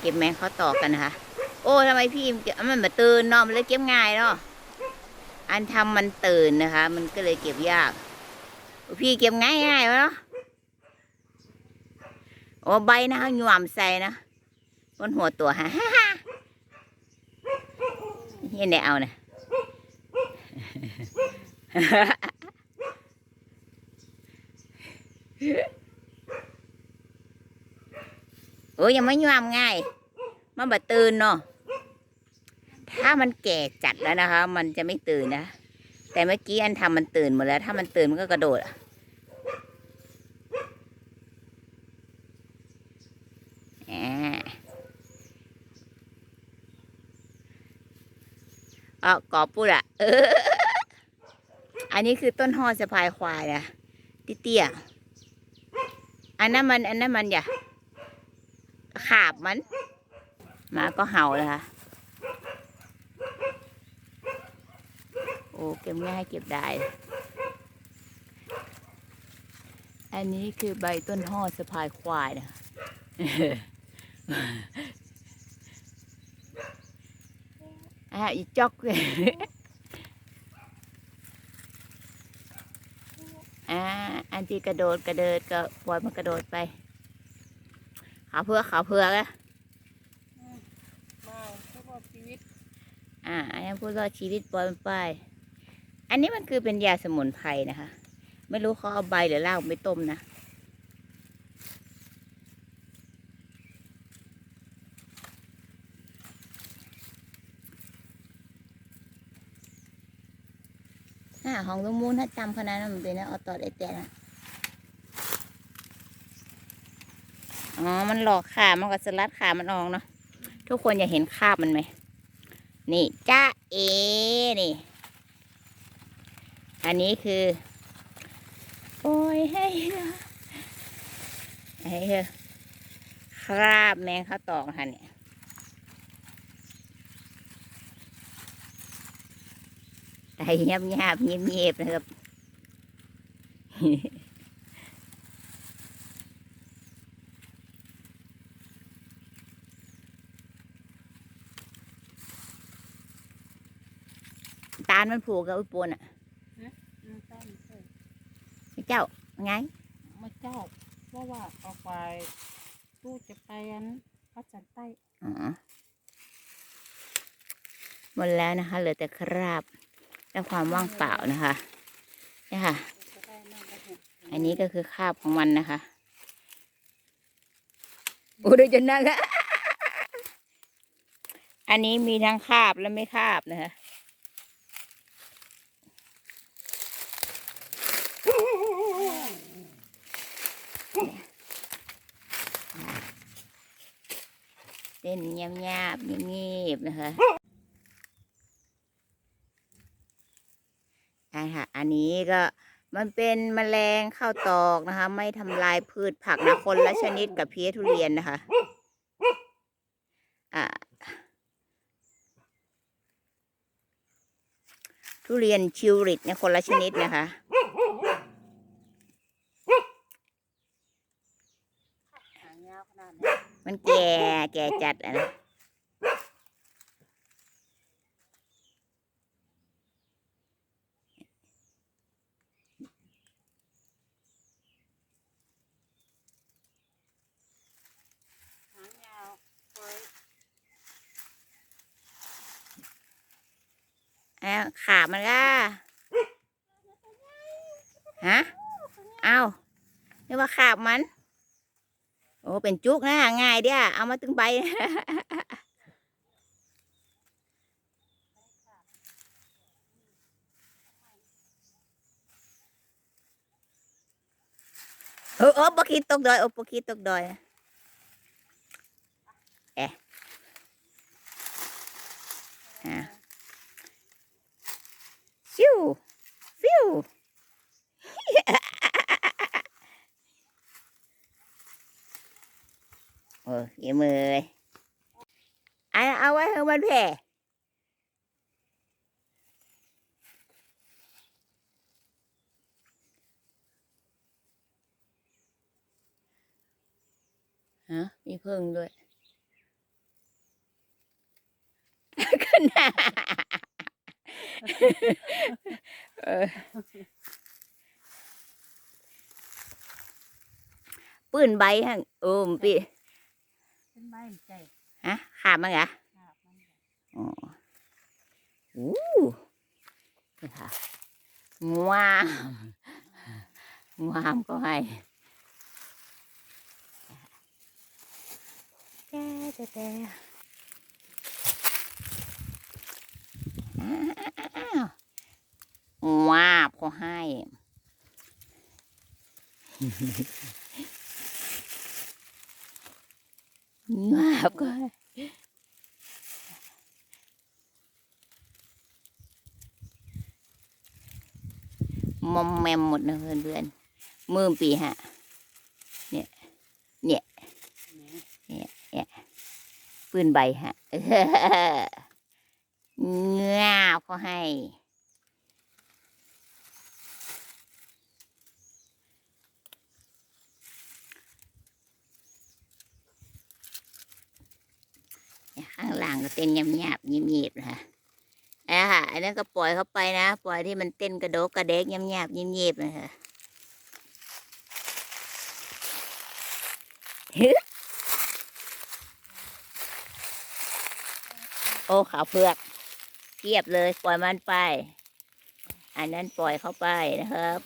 เก็บแมงเขาต่อกันนะคะ โอ้ทำไมพี่เก็บมันมาตื่นเนาะมันเลยเก็บง่ายเนาะอันทำมันตื่นนะคะ มันก็เลยเก็บยาก พี่เก็บง่ายง่ายวะเนาะโอ้ใบนะคะหยวมใส่นะบนหัวตัวฮะเห็นได้เอาเนี่ย โอ้ยยังไม่ยวมง่าย มันบ่ตื่นเนาะถ้ามันแก่จัดแล้วนะคะ มันจะไม่ตื่นนะ แต่เมื่อกี้อันทำมันตื่นหมดแล้ว ถ้ามันตื่นมันก็กระโดดอะอ่าเอากอบปุดอะอันนี้คือต้นหอสะพายควายนะเตี้ยอันนั้นมันอันนั้นมันอย่า ขาบมันหมาก็เห่าเลยค่ะ โอ้ เก็บง่ายเก็บได้ อันนี้คือใบต้นห่อสะพายควายนะอะอีจอกเลยอ่าอันที่กระโดดกระเดิดก็ปล่อยมันกระโดดไป ขาเพื่อกขาเพื่อกอะมาทุกรอบชีวิตอ่าอันนี้พูดรอดชีวิตปล่อยมันไป อันนี้มันคือเป็นยาสมุนไพรนะคะ ไม่รู้เขาเอาใบหรือรากไปต้มนะอ่าของลุงมูนถ้าจำพนันนั้นมันเป็นนะเอาต่อได้แต่นะ อ๋อ มันหลอกขามันก็สลัดขามันออกเนาะ ทุกคนอยากเห็นคาบมันไหม นี่จ้าเอ นี่ อันนี้คือ โอ้ยให้นะให้เถอคราบแมงข้าวตอกค่ะเนี่ย ไต่เงียบเงียบเงียบเงียบนะครับ มันผูกกับอุยปนอะอืมต้นเอ้ยเจ้าไงมาเจ้า เพราะว่าเอาไปตู้จะไปอันพระจันทร์ใต้อ๋อหมดแล้วนะคะ เหลือแต่คราบ และความว่างเปล่านะคะนี่ค่ะจะได้นั่งได้เห็นอันนี้ก็คือคราบของมันนะคะโอ้ยจนนั่งอะอันนี้มีทั้งคราบและไม่คราบนะคะ เต้นเงียบๆเงียบๆนะคะอ่าค่ะอันนี้ก็มันเป็นแมลงข้าวตอกนะคะ ไม่ทำลายพืชผักนะคนละชนิดกับเพี้ยทุเรียนนะคะอ่าทุเรียนชิวริตเนี่ยคนละชนิดนะคะขนาดนี้ มันแก่แก่จัดอะนะหางยาวไอ้ขามันก็ฮะ เอาเรียกว่าขาบมัน โอ้เป็นจุกนะง่ายเดียวเอามาตึงใบเออเออปกีตกดอยเออปกีตกดอยเอะอะฟิวฟิว โอ้ยมือเลยเอาเอาไว้ให้มันแผ่ ฮะมีพึ่งด้วยเออปืนใบฮะโอ้มปีเป็นใบใจฮะขาบมั้งเหรอขาบมันอ๋ออู้นี่ค่ะงามงามก็ให้ แต่แต่แต่อ้าวว้าบก็ให้งาบก็ให้มอมแมมหมดนะเพื่อนเพื่อนมือปีฮะเนี่ย เนี่ย เนี่ย ปืนใบฮะเงาเขาให้ ข้างล่างก็เต้นยำหยาบๆเงียบนะคะอ่าอันนั้นก็ปล่อยเขาไปนะ ปล่อยที่มันเต้นกระโดกกระเดกยำหยาบๆเงียบนะคะ โอ้ขาวเผือกเทียบเลยปล่อยมันไป อันนั้นปล่อยเข้าไปนะครับ